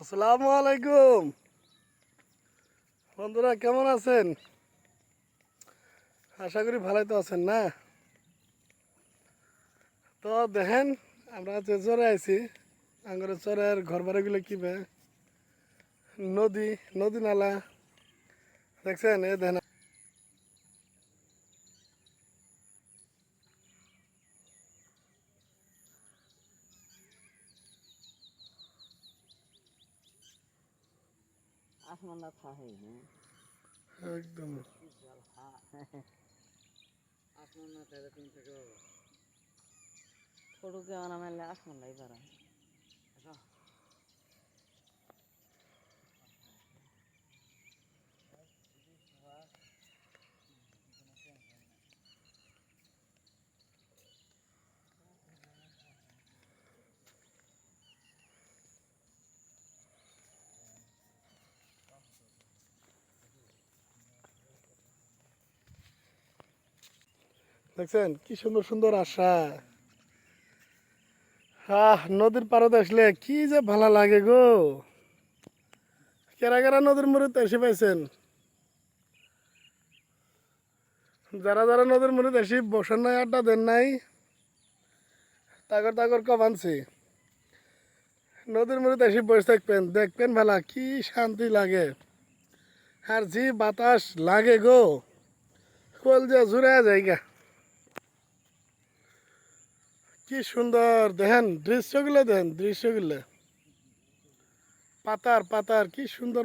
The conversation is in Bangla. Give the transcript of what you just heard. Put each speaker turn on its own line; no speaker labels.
আসসালামু আলাইকুম। বন্ধুরা, কেমন আছেন? আশা করি ভালোই তো আছেন, না? তো দেখেন, আমরা যে চরে আইছি আঙ্গরে চরের ঘর বাড়িগুলো কিবে নদী নদী নালা। দেখছেন, এ দেখেন।
আসমানটা থাকে না
একদম
আসমান না থাকে তুমি থেকে ছোটো কেমন মেলে আসমানটাই পারা
দেখছেন? কি সুন্দর সুন্দর আশা। আহ, নদীর পাড়ে আসলে কি যে ভালো লাগে গো। কেরা কেরা নদীর মুড়িতে এসে পাইছেন? যারা যারা নদীর মুড়িতে এসে বসার নাই, আড্ডা দেন নাই, তাগর তাগর কব আনছি। নদীর মুড়িতে এসে বসে থাকবেন, দেখবেন ভালা কি শান্তি লাগে। আর যে বাতাস লাগে গো। কল যে জুড়ে জায়গা। কি সুন্দর দেখেন দৃশ্যগুলো দেখেন দৃশ্যগুলো। পাতার পাতার কি সুন্দর